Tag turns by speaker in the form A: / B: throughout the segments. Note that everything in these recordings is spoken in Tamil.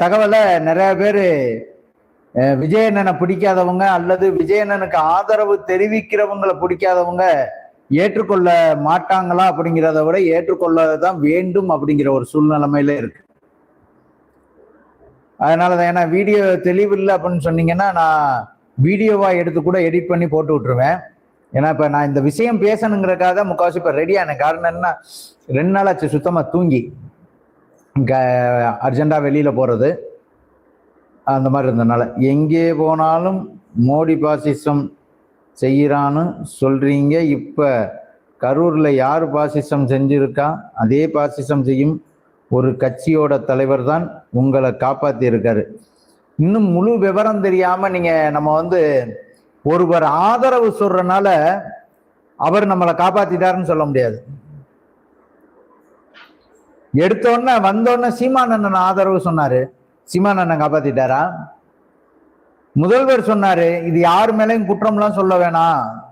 A: தகவலை நிறைய பேர் விஜயண்ணனை பிடிக்காதவங்க அல்லது விஜயண்ணனுக்கு ஆதரவு தெரிவிக்கிறவங்களை பிடிக்காதவங்க ஏற்றுக்கொள்ள மாட்டாங்களா அப்படிங்கிறத விட ஏற்றுக்கொள்ளதான் வேண்டும் அப்படிங்கிற ஒரு சூழ்நிலைமையில இருக்கு. அதனால தான் ஏன்னா வீடியோ தெளிவில்லை அப்படின்னு சொன்னீங்கன்னா நான் வீடியோவா எடுத்து கூட எடிட் பண்ணி போட்டு விட்டுருவேன். ஏன்னா இப்ப நான் இந்த விஷயம் பேசணுங்கிறக்காக தான் முக்கால்வாசி இப்ப ரெடியான காரணம் என்ன ரெண்டு நாள் ஆச்சு சுத்தமா தூங்கி. இங்க அர்ஜென்டா வெளியில போறது அந்த மாதிரி இருந்தனால எங்கே போனாலும் மோடி பாசிசம் செய்கிறான்னு சொல்றீங்க. இப்ப கரூர்ல யார் பாசிசம் செஞ்சிருக்கா? அதே பாசிசம் செய்யும் ஒரு கட்சியோட தலைவர் தான் உங்களை காப்பாத்தி இருக்காரு இன்னும் முழு விவரம் தெரியாம நீங்க நம்ம வந்து ஒருவர் ஆதரவு சொல்றனால அவர் நம்மளை காப்பாத்திட்டாருன்னு சொல்ல முடியாது. எடுத்தோடனே வந்தோடனே சீமானந்தன் ஆதரவு சொன்னாரு. சீமானந்தன் காப்பாத்திட்டாரா? முதல்வர் சொன்னாரு இது யார் மேலேயும் குற்றம்லாம் சொல்ல வேணாம்.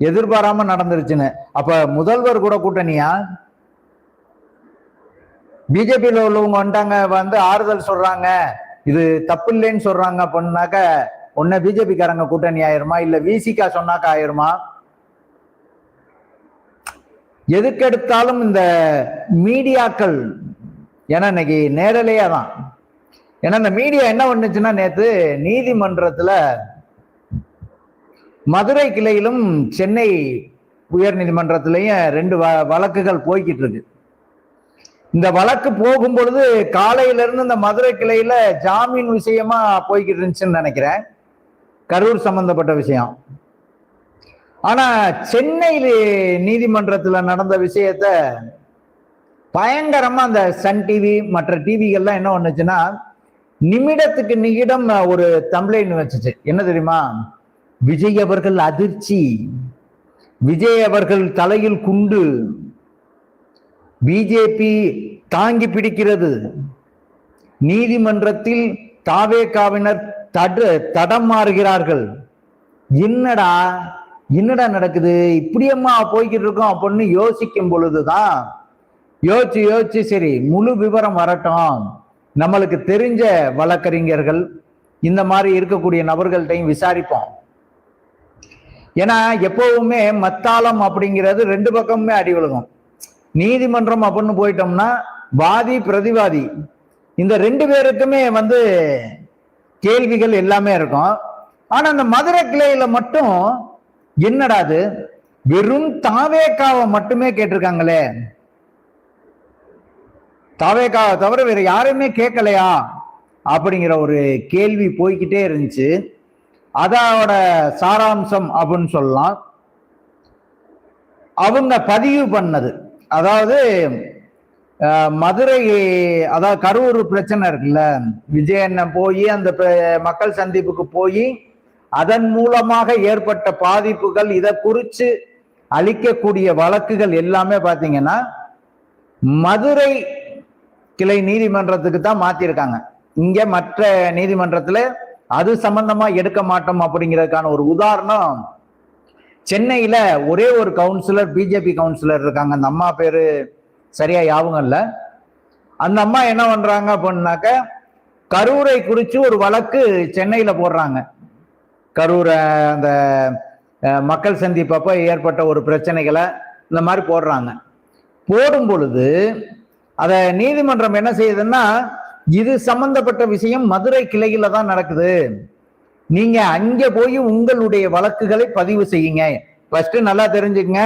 A: எதிர்பாராம நடந்துருச்சுன்னு. அப்ப முதல்வர் கூட கூட்டணியா? பிஜேபியில உள்ளவங்க வந்துட்டாங்க வந்து ஆறுதல் சொல்றாங்க. இது தப்பு இல்லைன்னு சொல்றாங்க அப்படின்னாக்க ஒன்ன பிஜேபிக்காரங்க கூட்டணி ஆயிருமா? இல்ல விசிகா சொன்னாக்க ஆயிருமா? எதுக்கெடுத்தாலும் இந்த மீடியாக்கள் ஏன்னா இன்னைக்கு நேரலையா தான் ஏன்னா இந்த மீடியா என்ன பண்ணுச்சுன்னா நேத்து நீதிமன்றத்துல மதுரை கிளையிலும் சென்னை உயர் நீதிமன்றத்திலையும் ரெண்டு வ- வழக்குகள் போய்கிட்டு இருக்கு. இந்த வழக்கு போகும் பொழுது காலையிலிருந்து இந்த மதுரை கிளையில ஜாமீன் விஷயமா போய்கிட்டு இருந்துச்சுன்னு நினைக்கிறேன். கரூர் சம்பந்தப்பட்ட விஷயம். ஆனா சென்னை நீதிமன்றத்துல நடந்த விஷயத்த பயங்கரமா அந்த சன் டிவி மற்ற டிவிகள்லாம் என்ன பண்ணுச்சுன்னா நிமிடத்துக்கு நிமிடம் ஒரு தம்ப்ளைன் வச்சுச்சு. என்ன தெரியுமா? விஜய் அவர்கள் அதிர்ச்சி. விஜய் அவர்கள் தலையில் குண்டு. பிஜேபி தாங்கி பிடிக்கிறது. நீதிமன்றத்தில் தாவேகாவினர் தடு தடம் மாறுகிறார்கள். என்னடா? என்னடா நடக்குது? இப்படியம்மா போய்கிட்டு இருக்கோம் அப்படின்னு யோசிக்கும் பொழுதுதான் யோசிச்சு யோசிச்சு சரி முழு விவரம் வரட்டும். நம்மளுக்கு தெரிஞ்ச வழக்கறிஞர்கள் இந்த மாதிரி இருக்கக்கூடிய நபர்கள்ட்டையும் விசாரிப்போம். ஏன்னா எப்பவுமே மத்தாளம் அப்படிங்கிறது ரெண்டு பக்கமுமே அடி விழுகும். நீதிமன்றம் அப்படின்னு போயிட்டோம்னா வாதி பிரதிவாதி இந்த ரெண்டு பேருக்குமே வந்து கேள்விகள் எல்லாமே இருக்கும். ஆனா அந்த மதுரை கிளையில மட்டும் என்னடா அது? வெறும் தாவேக்காவை மட்டுமே கேட்டிருக்காங்களே. தாவேக்காவை தவிர வேற யாருமே கேட்கலையா? அப்படிங்கிற ஒரு கேள்வி போய்கிட்டே இருந்துச்சு. அதோட சாராம்சம் அப்படின்னு சொல்லலாம். அவங்க பதிவு பண்ணது. அதாவது மதுரை அதாவது கரூர் பிரச்சனை இருக்குல்ல. விஜயண்ணன் போய் அந்த மக்கள் சந்திப்புக்கு போய் அதன் மூலமாக ஏற்பட்ட பாதிப்புகள் இதை குறித்து அளிக்கக்கூடிய வழக்குகள் எல்லாமே பார்த்தீங்கன்னா மதுரை கிளை நீதிமன்றத்துக்கு தான் மாற்றியிருக்காங்க இங்கே மற்ற நீதிமன்றத்தில் அது சம்பந்தமாக எடுக்க மாட்டோம் அப்படிங்கிறதுக்கான ஒரு உதாரணம் சென்னையில் ஒரே ஒரு கவுன்சிலர் பிஜேபி கவுன்சிலர் இருக்காங்க. அந்த அம்மா பேர் சரியா யாபகம் இல்லை. அந்த அம்மா என்ன பண்ணுறாங்க அப்படின்னாக்க கரூரை குறித்து ஒரு வழக்கு சென்னையில் போடுறாங்க. கரூரை அந்த மக்கள் சந்திப்பப்போ ஏற்பட்ட ஒரு பிரச்சனைகளை இந்த மாதிரி போடுறாங்க. போடும் பொழுது அதை நீதிமன்றம் என்ன செய்யுதுன்னா இது சம்பந்தப்பட்ட விஷயம் மதுரை கிளையில தான் நடக்குது. நீங்க அங்க போய் உங்களுடைய வழக்குகளை பதிவு செய்யுங்க. ஃபர்ஸ்ட் நல்லா தெரிஞ்சுக்கங்க.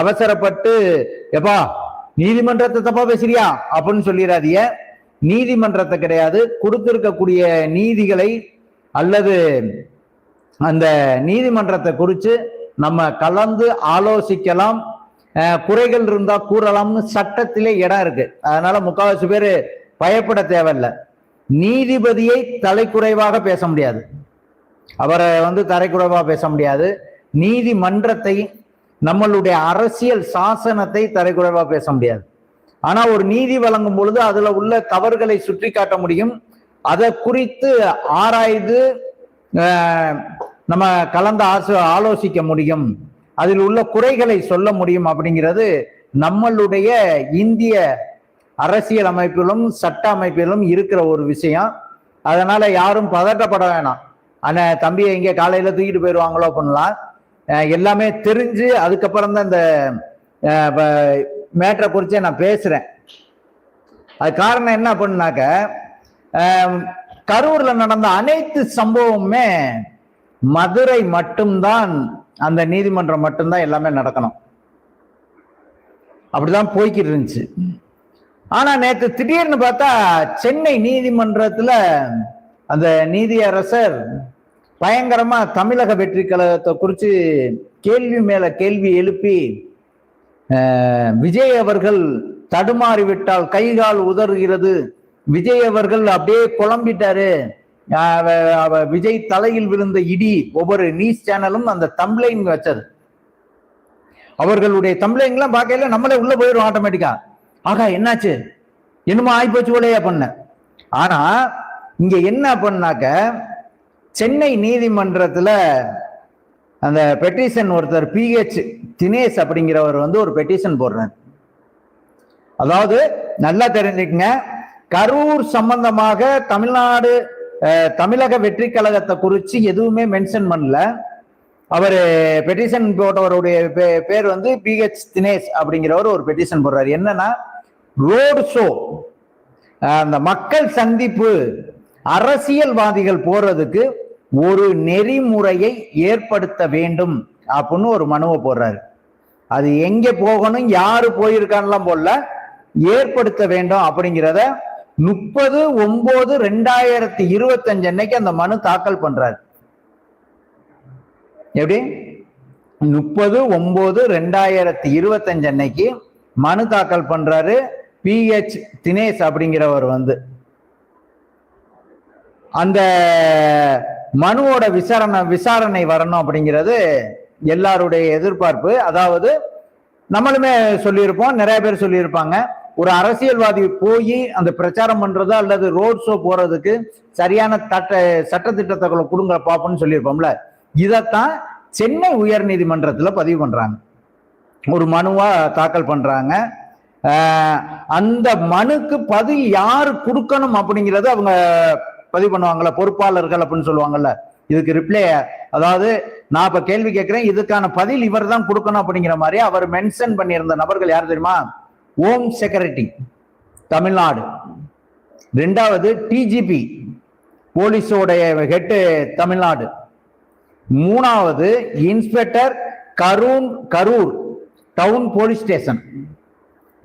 A: அவசரப்பட்டு எப்பா நீதிமன்றத்தை தப்பா பேசுறியா? அப்படின்னு சொல்லிடாதிய நீதிமன்றத்தை கிடையாது. கொடுத்திருக்கக்கூடிய நீதிகளை அல்லது அந்த நீதிமன்றத்தை குறித்து நம்ம கலந்து ஆலோசிக்கலாம். குறைகள் இருந்தா கூறலாம்னு சட்டத்திலே இடம் இருக்கு. அதனால முக்காவாசி பேர் பயப்பட தேவையில்லை. நீதிபதியை தலைக்குறைவாக பேச முடியாது. அவரை வந்து தரைக்குறைவாக பேச முடியாது. நீதிமன்றத்தை நம்மளுடைய அரசியல் சாசனத்தை தரைக்குறைவாக பேச முடியாது. ஆனா ஒரு நீதி வழங்கும் பொழுது அதுல உள்ள தவறுகளை சுட்டி காட்ட முடியும். அதை குறித்து ஆராய்ந்து நம்ம கலந்து ஆசோ ஆலோசிக்க முடியும். அதில் உள்ள குறைகளை சொல்ல முடியும் அப்படிங்கிறது நம்மளுடைய இந்திய அரசியல் அமைப்பிலும் சட்ட அமைப்பிலும் இருக்கிற ஒரு விஷயம். அதனால யாரும் பதட்டப்பட வேணாம். ஆனால் தம்பியை இங்கே காலையில் தூக்கிட்டு போயிடுவாங்களோ பண்ணலாம் எல்லாமே தெரிஞ்சு அதுக்கப்புறம் தான் இந்த மேட்டரை குறித்து நான் பேசுகிறேன் அது காரணம் என்ன அப்படின்னாக்க கரூர்ல நடந்த அனைத்து சம்பவமுமே மதுரை மட்டும்தான் அந்த நீதிமன்றம் மட்டும்தான் எல்லாமே நடக்கணும். அப்படிதான் போய்கிட்டு இருந்துச்சு. ஆனா நேத்து திடீர்னு பார்த்தா சென்னை நீதிமன்றத்துல அந்த நீதியரசர் பயங்கரமா தமிழக வெற்றி கழகத்தை குறித்து கேள்வி மேல கேள்வி எழுப்பி விஜய் அவர்கள் தடுமாறிவிட்டால் கைகால் உதறுகிறது விஜய் அவர்கள் அப்படியே குழம்பிட்டாரு. அவ- விஜய் தலையில் விழுந்த இடி ஒவ்வொரு நியூஸ் சேனலும் அந்த தம்ப்ளைன் வச்சது. அவர்களுடைய தம்ப்ளைன்லாம் பார்க்கையில நம்மளே உள்ள போயிடும் ஆட்டோமேட்டிக்கா ஆகா என்னாச்சு? என்னமோ ஆயிப்போச்சு போலையா பண்ண. ஆனா இங்க என்ன பண்ணாக்க சென்னை நீதிமன்றத்துல அந்த பெட்டிஷன் ஒருத்தர் பிஹெச் தினேஷ் அப்படிங்கிறவர் வந்து ஒரு பெட்டிஷன் போடுறார். அதாவது நல்லா தெரிஞ்சுக்கங்க. கரூர் சம்பந்தமாக தமிழ்நாடு தமிழக வெற்றி கழகத்தை குறித்து எதுவுமே மென்ஷன் பண்ணல. அவர் பெட்டிஷன் போட்டவருடைய பே- பேர் வந்து பிஹெச் தினேஷ் அப்படிங்கிறவர் ஒரு பெட்டிஷன் போடுறாரு. என்னன்னா ரோடு ஷோ அந்த மக்கள் சந்திப்பு அரசியல்வாதிகள் போறதுக்கு ஒரு நெறிமுறையை ஏற்படுத்த வேண்டும் அப்படின்னு ஒரு மனுவை போடுறாரு. அது எங்க போகணும் யாரு போயிருக்கான்லாம் போடல. ஏற்படுத்த வேண்டும் அப்படிங்கிறத முப்பது ஒன்பது ரெண்டாயிரத்தி இருபத்தஞ்சு அன்னைக்கு அந்த மனு தாக்கல் பண்றாரு. எப்படி? முப்பது ஒன்பது ரெண்டாயிரத்தி இருபத்தஞ்சு அன்னைக்கு மனு தாக்கல் பண்றாரு பிஹெச் தினேஷ் அப்படிங்கிறவர் வந்து. அந்த மனுவோட விசாரணை விசாரணை வரணும் அப்படிங்கிறது எல்லாருடைய எதிர்பார்ப்பு. அதாவது நம்மளுமே சொல்லியிருப்போம் நிறைய பேர் சொல்லியிருப்பாங்க. ஒரு அரசியல்வாதி போய் அந்த பிரச்சாரம் பண்றதோ அல்லது ரோட் ஷோ போறதுக்கு சரியான தட்ட சட்டத்திட்டத்தை கொடுங்க பார்ப்போம்னு சொல்லியிருப்போம்ல. இதைத்தான் சென்னை உயர் நீதிமன்றத்துல பதிவு பண்றாங்க. ஒரு மனுவா தாக்கல் பண்றாங்க. அந்த மனுக்கு பதில் யார் கொடுக்கணும் அப்படிங்கிறத அவங்க பதிவு பண்ணுவாங்கல்ல பொறுப்பாளர்கள் அப்படின்னு சொல்லுவாங்கல்ல. இதுக்கு ரிப்ளை அதாவது நான் இப்ப கேள்வி கேட்கிறேன் இதுக்கான பதில் இவர் தான் கொடுக்கணும் அப்படிங்கிற மாதிரி அவர் மென்ஷன் பண்ணியிருந்த நபர்கள் யார் தெரியுமா? Home security Tamil Nadu. ரெண்டாவது டிஜிபி போலீஸோடைய ஹெட் தமிழ்நாடு. மூணாவது இன்ஸ்பெக்டர் கரூன் கரூர் டவுன் போலீஸ் ஸ்டேஷன்.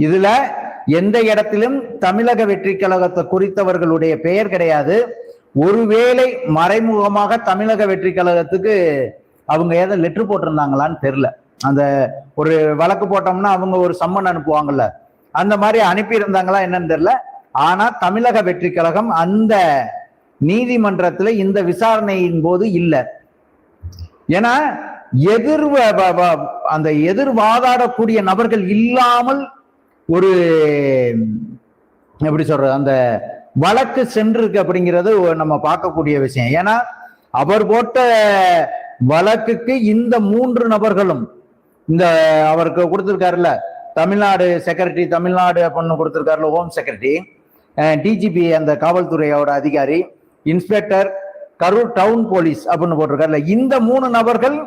A: இதுல எந்த இடத்திலும் தமிழக வெற்றி கழகத்தை குறித்தவர்களுடைய பெயர் கிடையாது. ஒருவேளை மறைமுகமாக தமிழக வெற்றி கழகத்துக்கு அவங்க ஏதோ லெட்டர் போட்டிருந்தாங்களான்னு தெரியல. அந்த ஒரு வழக்கு போட்டோம்னா அவங்க ஒரு சம்மன் அனுப்புவாங்கல்ல. அந்த மாதிரி அனுப்பி இருந்தாங்களா என்னன்னு தெரியல. ஆனா தமிழக வெற்றி கழகம் அந்த நீதிமன்றத்துல இந்த விசாரணையின் போது இல்லை. ஏன்னா எதிர் வ- அந்த எதிர் வாதாடக்கூடிய நபர்கள் இல்லாமல் ஒரு எப்படி சொல்றது அந்த வழக்கு சென்றிருக்கு அப்படிங்கிறது நம்ம பார்க்கக்கூடிய விஷயம். ஏன்னா அவர் போட்ட வழக்குக்கு இந்த மூன்று நபர்களும் இந்த அவருக்கு கொடுத்துருக்காருல்ல தமிழ்நாடு செக்ரட்டரி தமிழ்நாடு அப்படின்னு கொடுத்துருக்காருல ஹோம் செக்ரட்டரி டிஜிபி அந்த காவல்துறையோட அதிகாரி இன்ஸ்பெக்டர் கரூர் டவுன் போலீஸ் அப்படின்னு போட்டிருக்காருல்ல. இந்த மூணு நபர்கள்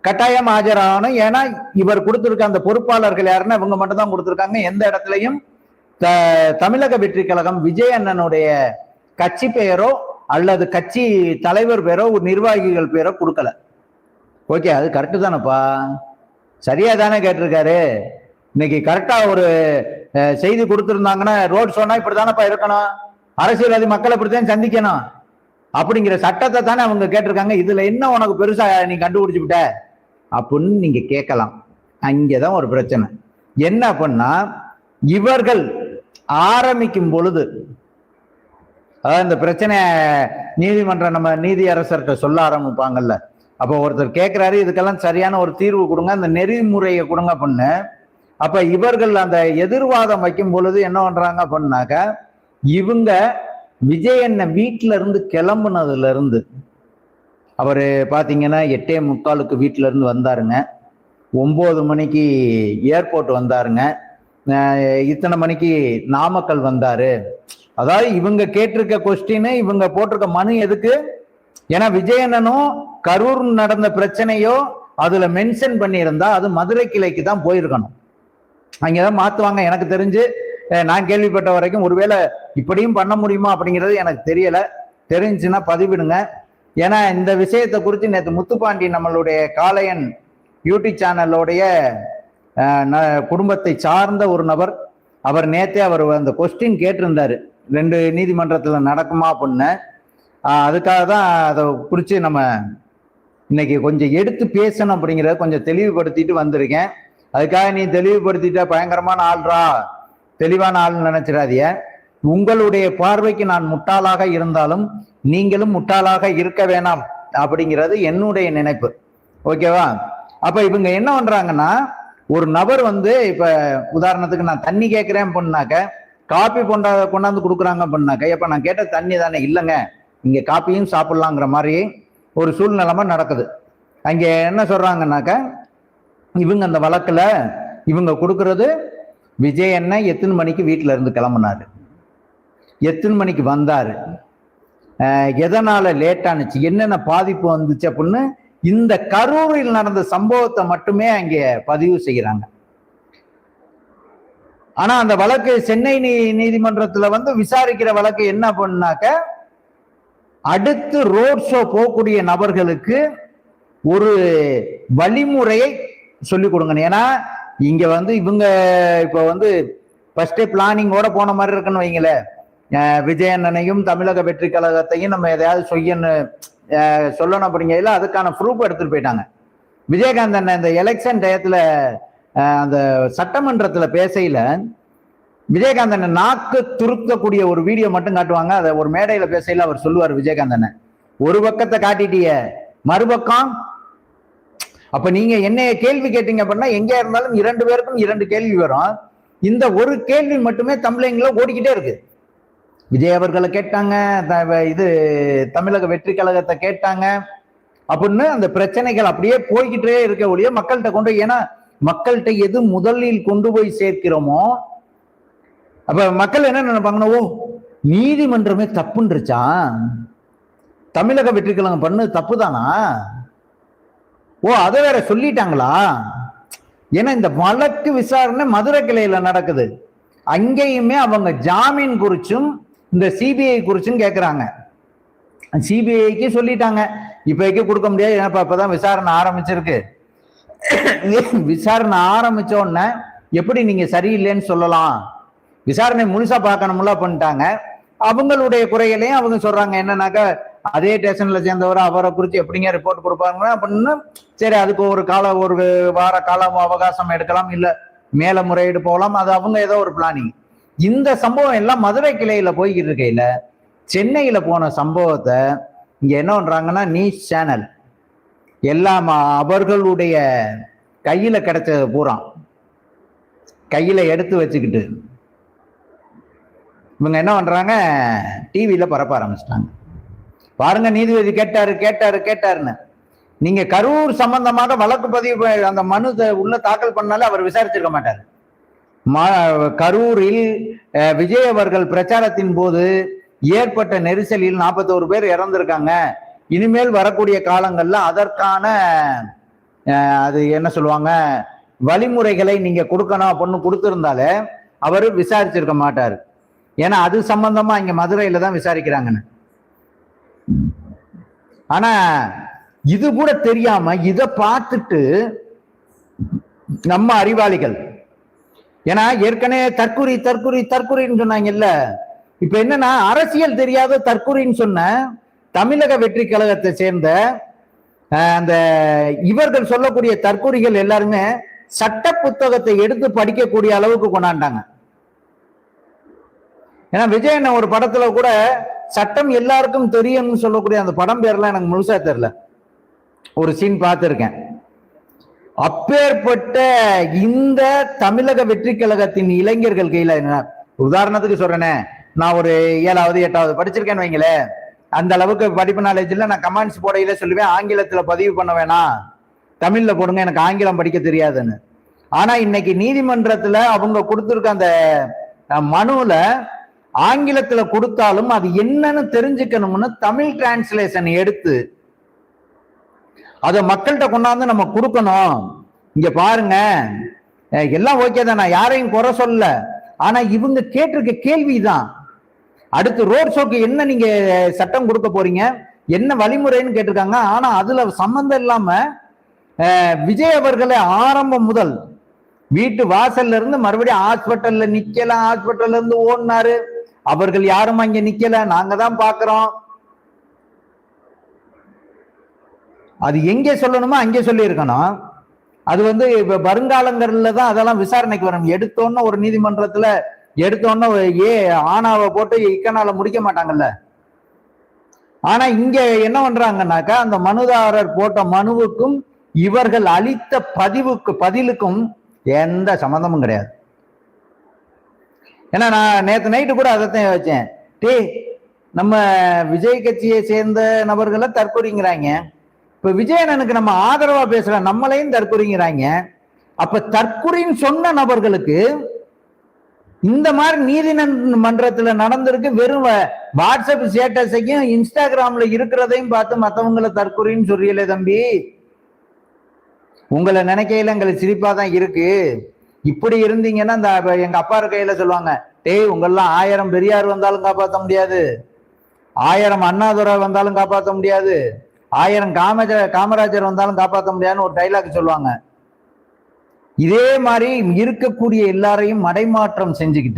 A: கட்டாயம் ஆஜராகணும். ஏன்னா இவர் கொடுத்துருக்க அந்த பொறுப்பாளர்கள் யாருன்னா இவங்க மட்டும் தான் கொடுத்துருக்காங்க. எந்த இடத்துலையும் த- தமிழக வெற்றி கழகம் விஜய் அண்ணனுடைய கட்சி பெயரோ அல்லது கட்சி தலைவர் பேரோ ஒரு நிர்வாகிகள் பேரோ கொடுக்கல. ஓகே அது கரெக்டு தானேப்பா? சரியா தானே கேட்டிருக்காரு? இன்னைக்கு கரெக்டா ஒரு செய்தி கொடுத்துருந்தாங்கன்னா ரோட் ஷோனா இப்படி தானேப்பா இருக்கணும்? அரசியல்வாதி மக்களை இப்படித்தான் சந்திக்கணும். அப்படிங்கிற சட்டத்தை தானே அவங்க கேட்டிருக்காங்க. இதுல என்ன உனக்கு பெருசா நீ கண்டுபிடிச்சு விட்ட? அப்படின்னு நீங்க கேட்கலாம். அங்கேதான் ஒரு பிரச்சனை. என்ன பண்ணா இவர்கள் ஆரம்பிக்கும் பொழுது அதாவது இந்த பிரச்சனை நீதிமன்றம் நம்ம நீதி அரசர்கிட்ட சொல்ல ஆரம்பிப்பாங்கல்ல அப்போ ஒருத்தர் கேட்குறாரு இதுக்கெல்லாம் சரியான ஒரு தீர்வு கொடுங்க அந்த நெறிமுறையை கொடுங்க அப்படின்னு அப்ப இவர்கள் அந்த எதிர்வாதம் வைக்கும் பொழுது என்ன பண்றாங்க அப்படின்னாக்க இவங்க விஜயண்ண வீட்டில இருந்து கிளம்புனதுல இருந்து அவரு பாத்தீங்கன்னா எட்டே முக்காலுக்கு வீட்டில இருந்து வந்தாருங்க. ஒன்பது மணிக்கு ஏர்போர்ட் வந்தாருங்க. இத்தனை மணிக்கு நாமக்கல் வந்தாரு. அதாவது இவங்க கேட்டிருக்க கொஸ்டின் இவங்க போட்டிருக்க மனு எதுக்கு? ஏன்னா விஜயண்ணனும் கரூர் நடந்த பிரச்சனையோ அதுல மென்ஷன் பண்ணியிருந்தா அது மதுரை கிளைக்கு தான் போயிருக்கணும். அங்கேதான் மாத்துவாங்க எனக்கு தெரிஞ்சு. நான் கேள்விப்பட்ட வரைக்கும் ஒருவேளை இப்படியும் பண்ண முடியுமா அப்படிங்கிறது எனக்கு தெரியல. தெரிஞ்சுன்னா பதிவிடுங்க. ஏன்னா இந்த விஷயத்தை குறித்து நேற்று முத்துப்பாண்டி நம்மளுடைய காளையன் யூடியூப் சேனலோடைய ந- குடும்பத்தை சார்ந்த ஒரு நபர். அவர் நேத்தே அவர் அந்த கொஸ்டின் கேட்டிருந்தார். ரெண்டு நீதிமன்றத்தில் நடக்குமா அப்படின்னு. அதுக்காக தான் அதை குறித்து நம்ம இன்னைக்கு கொஞ்சம் எடுத்து பேசணும் அப்படிங்கிறத கொஞ்சம் தெளிவுபடுத்திட்டு வந்திருக்கேன். அதுக்காக நீ தெளிவுபடுத்திட்ட பயங்கரமான ஆள்ரா. தெளிவான ஆள் நினைச்சிடாதிய உங்களுடைய பார்வைக்கு நான் முட்டாளாக இருந்தாலும் நீங்களும் முட்டாளாக இருக்க வேணாம் அப்படிங்கிறது என்னுடைய நினைப்பு. ஓகேவா? அப்ப இவங்க என்ன பண்றாங்கன்னா ஒரு நபர் வந்து இப்ப உதாரணத்துக்கு நான் தண்ணி கேட்கிறேன் அப்படின்னாக்க காப்பி கொண்டா கொண்டாந்து கொடுக்குறாங்க அப்படின்னாக்க இப்ப நான் கேட்ட தண்ணி தானே இல்லைங்க. இங்க காப்பியும் சாப்பிடலாங்கிற மாதிரி ஒரு சூழ்நிலைமா நடக்குது. அங்கே என்ன சொல்கிறாங்கன்னாக்கா இவங்க அந்த வழக்கில் இவங்க கொடுக்கறது விஜய் அண்ணன் எத்தனை மணிக்கு வீட்டில் இருந்து கிளம்புனாரு. எத்தனை மணிக்கு வந்தார். எதனால் லேட்டானுச்சு லேட் என்னென்ன பாதிப்பு வந்துச்சு அப்படின்னு இந்த கரூரில் நடந்த சம்பவத்தை மட்டுமே அங்கே பதிவு செய்கிறாங்க. ஆனால் அந்த வழக்கு சென்னை நீ நீதிமன்றத்தில் வந்து விசாரிக்கிற வழக்கு என்ன பண்ணாக்க அடுத்து ரோட் ஷோ போகக்கூடிய நபர்களுக்கு ஒரு வழிமுறையை சொல்லிக் கொடுங்க ஏன்னா இங்க வந்து இவங்க இப்ப வந்து ஃபர்ஸ்டே பிளானிங்கோட போன மாதிரி இருக்குன்னு வைங்களேன் விஜயண்ணனையும் தமிழக வெற்றி கழகத்தையும் நம்ம எதையாவது செய்யன்னு சொல்லணும் அப்படிங்கையில அதுக்கான ப்ரூஃப் எடுத்துட்டு போயிட்டாங்க. விஜயகாந்த் அண்ணன் இந்த எலெக்ஷன் டயத்துல அந்த சட்டமன்றத்துல பேசையில விஜயகாந்தனை நாக்கு துருக்கக்கூடிய ஒரு வீடியோ மட்டும் காட்டுவாங்க. அதை ஒரு மேடையில பேசையில அவர் சொல்லுவார் விஜயகாந்தனை ஒரு பக்கத்தை காட்டிட்டிய. மறுபக்கம் அப்ப நீங்க என்னைய கேள்வி கேட்டீங்க அப்படின்னா எங்க இருந்தாலும் இரண்டு பேருக்கும் இரண்டு கேள்வி வரும். இந்த ஒரு கேள்வி மட்டுமே தமிழங்கள ஓடிக்கிட்டே இருக்கு. விஜய் அவர்களை கேட்டாங்க த- இது தமிழக வெற்றி கழகத்தை கேட்டாங்க. அப்படின்னு அந்த பிரச்சனைகள் அப்படியே போய்கிட்டே இருக்க ஒழிய மக்கள்கிட்ட கொண்டு ஏன்னா மக்கள்கிட்ட எது முதலில் கொண்டு போய் சேர்க்கிறோமோ அப்ப மக்கள் என்ன நினைப்பாங்கன்னா ஓ நீதிமன்றமே தப்புன்றுச்சா? தமிழக வெற்றிக்கலங்க பண்ணு பண்ணது தப்பு தானா ஓ அதை வேற சொல்லிட்டாங்களா? ஏன்னா இந்த வழக்கு விசாரணை மதுரை கிளையில நடக்குது. அங்கேயுமே அவங்க ஜாமீன் குறிச்சும் இந்த சிபிஐ குறிச்சும் கேட்குறாங்க சிபிஐக்கு சொல்லிட்டாங்க. இப்போதைக்கு கொடுக்க முடியாது. ஏன்னா இப்போ தான் விசாரணை ஆரம்பிச்சிருக்கு. விசாரணை ஆரம்பிச்ச உடனே எப்படி நீங்க சரியில்லைன்னு சொல்லலாம்? விசாரணை முழுசா பார்க்கணும்ல பண்ணிட்டாங்க அவங்களுடைய குறைகளையும் அவங்க சொல்றாங்க. என்னன்னாக்கா அதே ஸ்டேஷன்ல சேர்ந்தவர் அவரை குறித்து எப்படிங்க ரிப்போர்ட் கொடுப்பாங்க அப்படின்னு சரி அதுக்கு ஒரு கால ஒரு வார காலம் அவகாசம் எடுக்கலாம் இல்ல மேல முறையீடு போகலாம். அது அவங்க ஏதோ ஒரு பிளானிங் இந்த சம்பவம் எல்லாம் மதுரை கிளையில போய்கிட்டு இருக்கையில சென்னையில போன சம்பவத்தை இங்க என்ன பண்றாங்கன்னா நியூஸ் சேனல் எல்லாம் அவர்களுடைய கையில கிடைச்சது பூரா. கையில எடுத்து வச்சுக்கிட்டு இவங்க என்ன பண்றாங்க? டிவியில பரப்ப ஆரம்பிச்சிட்டாங்க. பாருங்க நீதிபதி கேட்டாரு கேட்டாரு கேட்டாருன்னு. நீங்க கரூர் சம்பந்தமாக வழக்கு பதிவு அந்த மனு உள்ள தாக்கல் பண்ணாலே அவர் விசாரிச்சிருக்க மாட்டார். கரூரில் விஜய் அவர்கள் பிரச்சாரத்தின் போது ஏற்பட்ட நெரிசலில் நாற்பத்தோரு பேர் இறந்திருக்காங்க. இனிமேல் வரக்கூடிய காலங்களில் அதற்கான அது என்ன சொல்லுவாங்க வழிமுறைகளை நீங்க கொடுக்கணும் அப்படின்னு கொடுத்துருந்தாலே அவர் விசாரிச்சிருக்க மாட்டார். ஏன்னா அது சம்பந்தமா இங்க மதுரையில தான் விசாரிக்கிறாங்கன்னு. ஆனா இது கூட தெரியாம இத பார்த்துட்டு நம்ம அறிவாளிகள் ஏன்னா ஏற்கனவே தற்குறி தற்குறி தற்குறின்னு சொன்னாங்கல்ல இப்ப என்னன்னா அரசியல் தெரியாத தற்குறின்னு சொன்ன தமிழக வெற்றி கழகத்தை சேர்ந்த அந்த இவர்கள் சொல்லக்கூடிய தற்குறிகள் எல்லாருமே சட்ட புத்தகத்தை எடுத்து படிக்கக்கூடிய அளவுக்கு கொண்டாண்டாங்க. ஏன்னா விஜய் விஜயன் ஒரு படத்துல கூட சட்டம் எல்லாருக்கும் தெரியும்னு சொல்லக்கூடிய அந்த படம் பேர்லாம் எனக்கு முழுசா தெரியல. ஒரு சீன் பார்த்துருக்கேன். அப்பேற்பட்ட இந்த தமிழக வெற்றி கழகத்தின் இளைஞர்கள் கையில என்ன? உதாரணத்துக்கு சொல்றேனே நான் ஒரு ஏழாவது எட்டாவது படிச்சிருக்கேன்னு வைங்களேன். அந்த அளவுக்கு படிப்பு நாலேஜ்ல நான் கமெண்ட்ஸ் போடையில சொல்லுவேன் ஆங்கிலத்துல பதிவு பண்ண வேணாம். தமிழ்ல போடுங்க எனக்கு ஆங்கிலம் படிக்க தெரியாதுன்னு. ஆனா இன்னைக்கு நீதிமன்றத்துல அவங்க கொடுத்துருக்க அந்த மனுவில் ஆங்கிலத்துல கொடுத்தாலும் அது என்னன்னு தெரிஞ்சுக்கணும்னு தமிழ் டிரான்ஸ்லேஷன் எடுத்து அதை மக்கள்கிட்ட கொண்டாந்து நம்ம கொடுக்கணும். இங்க பாருங்க. எல்லாம் ஓகே தான். நான் யாரையும் குறை சொல்ல. ஆனா இவங்க கேட்டிருக்க கேள்விதான். அடுத்து ரோட் ஷோக்கு என்ன நீங்க சட்டம் கொடுக்க போறீங்க? என்ன வழிமுறைன்னு கேட்டிருக்காங்க. ஆனா அதுல சம்பந்தம் இல்லாம விஜய் அவர்களை ஆரம்பம் முதல் வீட்டு வாசல்ல இருந்து மறுபடியும் ஹாஸ்பிட்டல்ல நிக்கல ஹாஸ்பிட்டல்ல இருந்து ஓடினாரு. அவர்கள் யாரும் அங்க நிக்கல. நாங்க தான் பாக்குறோம் அது எங்கே சொல்லணுமோ அங்கே சொல்லியிருக்கணும். அது வந்து இப்போ வருங்காலங்களில் தான் அதெல்லாம் விசாரணைக்கு வரும் எடுத்தோன்னு ஒரு நீதிமன்றத்தில் எடுத்தோன்னு ஏ ஆனாவை போட்டு இக்கனால முடிக்க மாட்டாங்கல்ல. ஆனா இங்க என்ன பண்றாங்கன்னாக்கா அந்த மனுதாரர் போட்ட மனுவுக்கும் இவர்கள் அளித்த பதிவுக்கு பதிலுக்கும் எந்த சம்மந்தமும் கிடையாது. ஏன்னா நான் நேற்று நைட்டு கூட அதைத்தான் வச்சேன் டே நம்ம விஜய் கட்சியை சேர்ந்த நபர்களை தற்கொலைங்கிறாங்க. இப்போ விஜயனனுக்கு நம்ம ஆதரவா பேசுற நம்மளையும் தற்கொலைங்கிறாங்க. அப்ப தற்கொலைன்னு சொன்ன நபர்களுக்கு இந்த மாதிரி நீதிமன்றத்துல நடந்திருக்கு வெறும் வாட்ஸ்அப் ஸ்டேட்டஸையும் இன்ஸ்டாகிராம்ல இருக்கிறதையும் பார்த்து மற்றவங்களை தற்கொலைன்னு சொல்லியலே தம்பி. உங்களை நினைக்கையில எங்களுக்கு சிரிப்பா தான் இருக்கு. இப்படி இருந்தீங்கன்னா இந்த எங்க அப்பா கையில சொல்லுவாங்க டேய் உங்கெல்லாம் ஆயிரம் பெரியார் வந்தாலும் காப்பாற்ற முடியாது. ஆயிரம் அண்ணாதுரை வந்தாலும் காப்பாற்ற முடியாது. ஆயிரம் காமஜ காமராஜர் வந்தாலும் காப்பாற்ற முடியாதுன்னு ஒரு டைலாக் சொல்லுவாங்க. இதே மாதிரி இருக்கக்கூடிய எல்லாரையும் மடைமாற்றம் செஞ்சுக்கிட்டு